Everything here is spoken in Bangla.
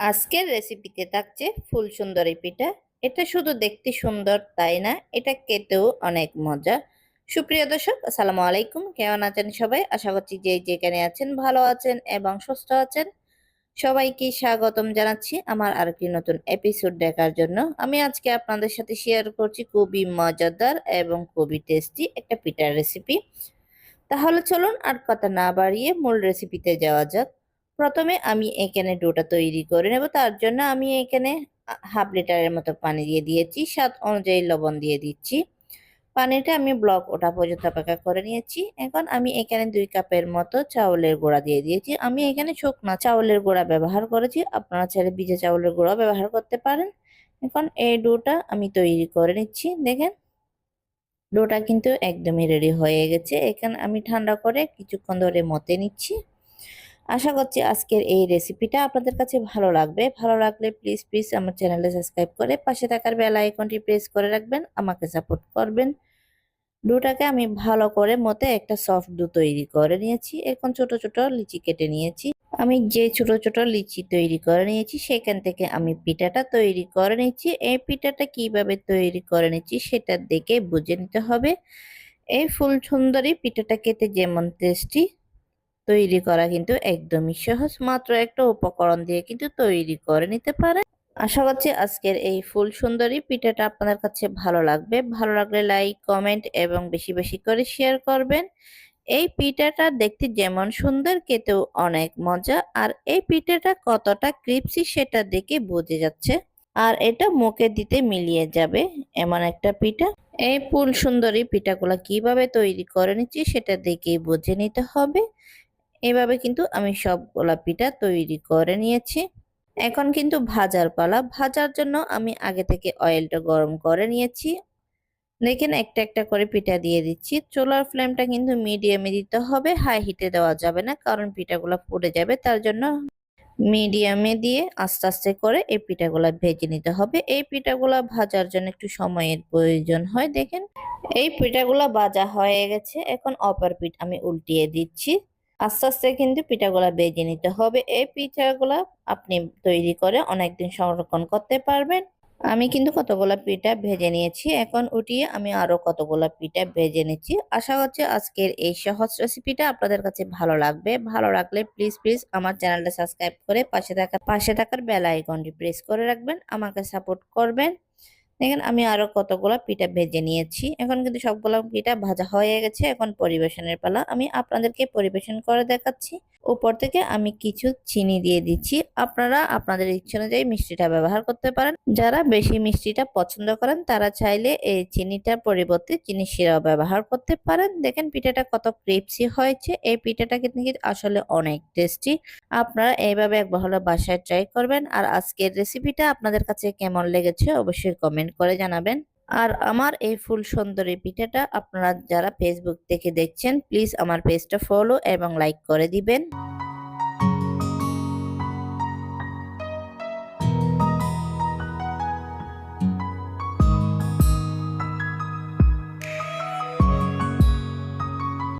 আজকের রেসিপিতে থাকছে ফুল সুন্দরী পিঠা। এটা শুধু দেখতে সুন্দর, তাই না? এটা খেতেও অনেক মজা। সুপ্রিয় দর্শক, আসসালামু আলাইকুম। কেমন আছেন সবাই? আশা করছি যে যেখানে আছেন ভালো আছেন এবং সুস্থ আছেন। সবাইকে স্বাগতম জানাচ্ছি আমার আর কি নতুন এপিসোড দেখার জন্য। আমি আজকে আপনাদের সাথে শেয়ার করছি খুবই মজাদার এবং খুবই টেস্টি একটা পিঠার রেসিপি তাহলে চলুন আর কথা না বাড়িয়ে মূল রেসিপিতে যাওয়া যাক। প্রথমে আমি এখানে ডোটা তৈরি করে নেব। তার জন্য আমি এখানে হাফ লিটারের মতো পানি দিয়ে দিয়েছি, স্বাদ অনুযায়ী লবণ দিয়ে দিচ্ছি। পানিটা আমি ব্লক ওটা পর্যন্ত অপেক্ষা করে নিয়েছি। এখন আমি এখানে দুই কাপের মতো চাউলের গুঁড়া দিয়ে দিয়েছি। আমি এখানে শুকনা চাউলের গুঁড়া ব্যবহার করেছি। আপনারা চাইলে ভিজে চাউলের গুঁড়া ব্যবহার করতে পারেন। এখন এই ডোটা আমি তৈরি করে নিচ্ছি। দেখেন, ডোটা কিন্তু একদমই রেডি হয়ে গেছে। এখানে আমি ঠান্ডা করে কিছুক্ষণ ধরে মতে নিচ্ছি। আশা করছি আজকের এই রেসিপিটা আপনাদের কাছে ভালো লাগবে। ভালো লাগলে প্লিজ প্লিজ আমার চ্যানেলে সাবস্ক্রাইব করে পাশে থাকার বেল আইকনটি প্রেস করে রাখবেন, আমাকে সাপোর্ট করবেন। ডোটাকে আমি ভালো করে মতে একটা সফট ডো তৈরি করে নিয়েছি। এখন ছোট ছোট লিচি কেটে নিয়েছি। আমি যে ছোট ছোট লিচি তৈরি করে নিয়েছি, সেখান থেকে আমি পিঠাটা তৈরি করে নিচ্ছি। এই পিঠাটা কীভাবে তৈরি করে নিচ্ছি সেটা দেখে বুঝে নিতে হবে। এই ফুল সুন্দরী পিঠাটা খেতে যেমন টেস্টি তৈরি করা কিন্তু একদমই সহজ। মাত্র একটা উপকরণ দিয়ে কিন্তু তৈরি করে নিতে পারে আশা করছি আজকের এই ফুল সুন্দরী পিঠাটা আপনাদের কাছে ভালো লাগবে। ভালো লাগলে লাইক, কমেন্ট এবং বেশি বেশি করে শেয়ার করবেন। এই পিঠাটা দেখতে যেমন সুন্দর, খেতেও অনেক মজা। আর এই পিঠাটা কতটা ক্রিপসি সেটা দেখে বোঝা যাচ্ছে। আর এটা মুখে দিতে মিলিয়ে যাবে এমন একটা পিঠা। এই ফুল সুন্দরী পিঠাগুলা কীভাবে তৈরি করে নিচ্ছি সেটা দেখেই বুঝে নিতে হবে। এভাবে কিন্তু আমি সবগুলা পিঠা তৈরি করে নিয়েছি। এখন কিন্তু ভাজার পালা। ভাজার জন্য আমি আগে থেকে অয়েলটা গরম করে নিয়েছি। দেখেন একটা একটা করে পিঠা দিয়ে দিচ্ছি। চুলার ফ্লেমটা কিন্তু মিডিয়ামে দিতে হবে। হাই হিটে দেওয়া যাবে না, কারণ পিঠাগুলো পুড়ে যাবে। তার জন্য মিডিয়ামে দিয়ে আস্তে আস্তে করে এই পিঠাগুলা ভেজে নিতে হবে। এই পিঠাগুলা ভাজার জন্য একটু সময়ের প্রয়োজন হয়। দেখেন, এই পিঠাগুলা ভাজা হয়ে গেছে। এখন অপর পিঠ আমি উল্টিয়ে দিচ্ছি। আস্তে আস্তে কিন্তু পিঠাগুলা বেজে নিতে হবে। এই পিঠাগুলা আপনি তৈরি করে অনেকদিন সংরক্ষণ করতে পারবেন। আমি কিন্তু কতগুলা পিঠা ভেজে নিয়েছি। এখন উঠিয়ে আমি আরও কতগুলা পিঠা ভেজে নিচ্ছি। আশা করছি আজকের এই সহজ রেসিপিটা আপনাদের কাছে ভালো লাগবে। ভালো লাগলে প্লিজ প্লিজ আমার চ্যানেলটা সাবস্ক্রাইব করে পাশে থাকা, পাশে থাকার বেল আইকনটি প্রেস করে রাখবেন। আমাকে সাপোর্ট করবেন। দেখেন আমি আরও কতগুলো পিঠা ভেজে নিয়েছি। এখন কিন্তু সবগুলো পিঠা ভাজা হয়ে গেছে। এখন পরিবেশনের পালা। আমি আপনাদেরকে পরিবেশন করে দেখাচ্ছি। উপর থেকে আমি কিছু চিনি দিয়ে দিচ্ছি। আপনারা আপনাদের ইচ্ছে অনুযায়ী মিষ্টিটা ব্যবহার করতে পারেন। যারা বেশি মিষ্টিটা পছন্দ করেন, তারা চাইলে এই চিনিটার পরিবর্তে চিনি শিরাও ব্যবহার করতে পারেন। দেখেন পিঠাটা কত ক্রিপসি হয়েছে। এই পিঠাটা কিন্তু আসলে অনেক টেস্টি। আপনারা এইভাবে একবার হলো বাসায় ট্রাই করবেন। আর আজকের রেসিপিটা আপনাদের কাছে কেমন লেগেছে অবশ্যই কমেন্ট করে জানাবেন। আর আমার এই ফুল সুন্দরী পিঠাটা আপনারা যারা ফেসবুক থেকে দেখছেন প্লিজ আমার পেজটা ফলো এবং লাইক করে দিবেন।